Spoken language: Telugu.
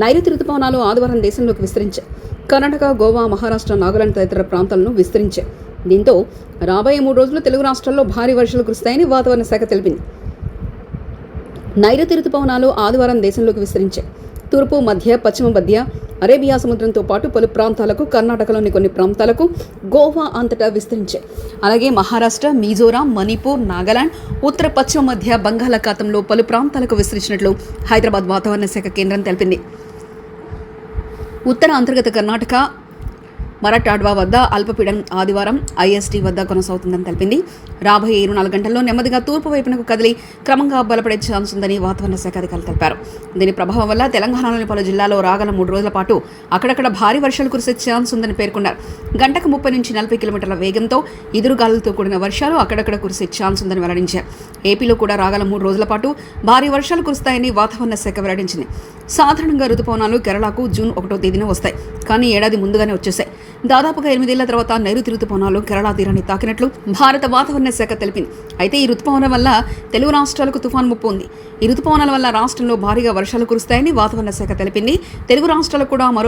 నైరుతి రుతుపవనాలు ఆదివారం దేశంలోకి విస్తరించాయి. కర్ణాటక గోవా మహారాష్ట్ర నాగాలాండ్ తదితర ప్రాంతాలను విస్తరించాయి. దీంతో రాబోయే మూడు రోజులు తెలుగు రాష్ట్రాల్లో భారీ వర్షాలు కురుస్తాయని వాతావరణ శాఖ తెలిపింది. నైరుతి రుతుపవనాలు ఆదివారం దేశంలోకి విస్తరించాయి. తూర్పు మధ్య పశ్చిమ మధ్య అరేబియా సముద్రంతో పాటు పలు ప్రాంతాలకు కర్ణాటకలోని కొన్ని ప్రాంతాలకు గోవా అంతటా విస్తరించాయి. అలాగే మహారాష్ట్ర మిజోరాం మణిపూర్ నాగాలాండ్ ఉత్తర పశ్చిమ మధ్య బంగాళాఖాతంలో పలు ప్రాంతాలకు విస్తరించినట్లు హైదరాబాద్ వాతావరణ శాఖ కేంద్రం తెలిపింది. ఉత్తర అంతర్గత కర్ణాటక మరాఠాడ్వా వద్ద అల్పపీడనం ఆదివారం ఐఎస్టీ వద్ద కొనసాగుతుందని తెలిపింది. రాబోయే ఇరవై నాలుగు గంటల్లో నెమ్మదిగా తూర్పు వైపునకు కదిలి క్రమంగా బలపడే ఛాన్స్ ఉందని వాతావరణ శాఖ అధికారులు తెలిపారు. దీని ప్రభావం వల్ల తెలంగాణలోని పలు జిల్లాలో రాగల మూడు రోజుల పాటు అక్కడక్కడ భారీ వర్షాలు కురిసే ఛాన్స్ ఉందని పేర్కొన్నారు. గంటకు ముప్పై నుంచి నలభై కిలోమీటర్ల వేగంతో ఎదురుగాలులతో కూడిన వర్షాలు అక్కడక్కడ కురిసే ఛాన్స్ ఉందని వెల్లడించారు ఏపీలో కూడా రాగల మూడు రోజుల పాటు భారీ వర్షాలు కురుస్తాయని వాతావరణ శాఖ వెల్లడించింది. సాధారణంగా రుతుపవనాలు కేరళకు జూన్ ఒకటో తేదీన వస్తాయి. కానీ ఏడాది ముందుగానే వచ్చేసాయి. దాదాపుగా ఎనిమిదేళ్ళ తర్వాత నైరుతి రుతుపవనాలు కేరళ తీరాన్ని తాకినట్లు భారత వాతావరణ శాఖ తెలిపింది. అయితే ఈ రుతుపవనం వల్ల తెలుగు రాష్ట్రాలకు తుఫాన్ ముప్పు ఉంది. ఈ రుతుపవనాల వల్ల రాష్ట్రంలో భారీగా వర్షాలు కురుస్తాయని వాతావరణ శాఖ తెలిపింది. తెలుగు రాష్ట్రాలకు కూడా మరో